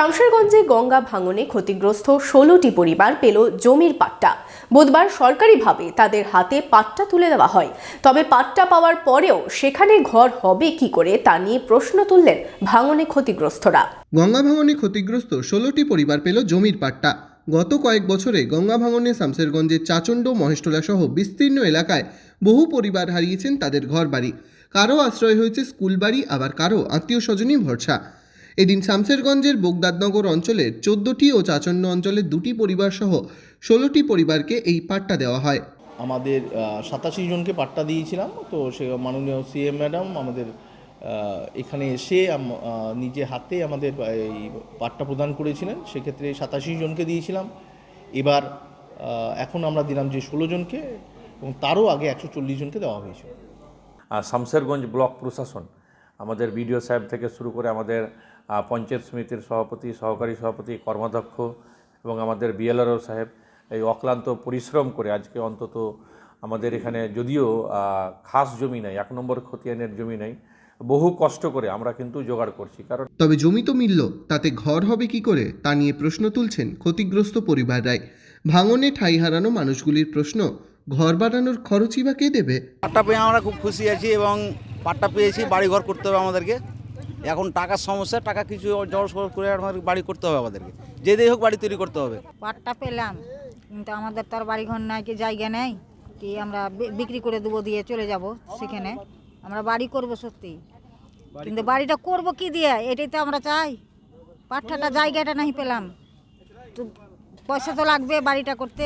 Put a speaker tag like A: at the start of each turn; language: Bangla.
A: শামশেরগঞ্জে গঙ্গা ভাঙনে ক্ষতিগ্রস্ত ষোলোটি পরিবার পেল জমির পাট্টা। বুধবার সরকারিভাবে তাদের হাতে পাট্টা তুলে দেওয়া হয়। তবে পাট্টা পাওয়ার পরেও সেখানে ঘর হবে কি করে তা নিয়ে প্রশ্ন তুললেন ভাঙনে ক্ষতিগ্রস্তরা।
B: গঙ্গা ভাঙনে ক্ষতিগ্রস্ত ষোলোটি পরিবার পেল জমির পাট্টা। গত কয়েক বছরে গঙ্গা ভাঙনে শামসেরগঞ্জের চাচণ্ড মহেশটোলা সহ বিস্তীর্ণ এলাকায় বহু পরিবার হারিয়েছেন তাদের ঘরবাড়ি। কারও আশ্রয় হয়েছে স্কুল বাড়ি আবার কারও আত্মীয় স্বজনই ভরসা। এদিন শামসেরগঞ্জের বোগদাদনগর অঞ্চলের চোদ্দটি ও চাচণ্ড অঞ্চলের দুটি পরিবার সহ ষোলোটি পরিবারকে এই পাট্টা দেওয়া হয়।
C: আমাদের সাতাশি জনকে পাট্টা দিয়েছিলাম তো সে মাননীয় সিএম ম্যাডাম আমাদের এখানে এসে নিজে হাতে আমাদের এই পাট্টা প্রদান করেছিলেন। সেক্ষেত্রে সাতাশি জনকে দিয়েছিলাম। এবার এখন আমরা দিলাম যে ষোলো জনকে এবং তারও আগে একশো চল্লিশ জনকে দেওয়া হয়েছিল
D: আর শামশেরগঞ্জ ব্লক প্রশাসন আমাদের বিডিও সাহেব থেকে শুরু করে আমাদের পঞ্চায়েত সমিতির সভাপতি সহকারী সভাপতি কর্মাধ্যক্ষ এবং আমাদের বিএলআরও সাহেব এই অক্লান্ত পরিশ্রম করে আজকে অন্তত আমাদের এখানে যদিও খাস জমি নাই এক নম্বর খতিয়ানের জমি নাই বহু কষ্ট করে আমরা কিন্তু জোগাড় করছি। কারণ
B: তবে জমি তো মিলল তাতে ঘর হবে কি করে তা নিয়ে প্রশ্ন তুলছেন ক্ষতিগ্রস্ত পরিবার রায় ভাঙনে ঠাঁই হারানো মানুষগুলির প্রশ্ন ঘর বানানোর খরচই বা কে দেবে?
E: আমরা খুব খুশি আছি এবং পাট্টা পেয়েছি বাড়ি ঘর করতে হবে আমাদেরকে। এখন টাকার সমস্যা টাকা কিছু জড় করে আমাদের বাড়ি করতে হবে আমাদেরকে। যে দিয়ে হোক বাড়ি তৈরি করতে হবে।
F: পাটটা পেলাম কিন্তু আমাদের তো আর বাড়িঘর নাই কি জায়গা নেই কি আমরা বিক্রি করে দেবো দিয়ে চলে যাব সেখানে। আমরা বাড়ি করব সত্যি। কিন্তু বাড়িটা করব কি দিয়ে? এটাই তো আমরা চাই। পাট্টাটা জায়গাটা নাই পেলাম। তো পয়সা তো লাগবে বাড়িটা করতে।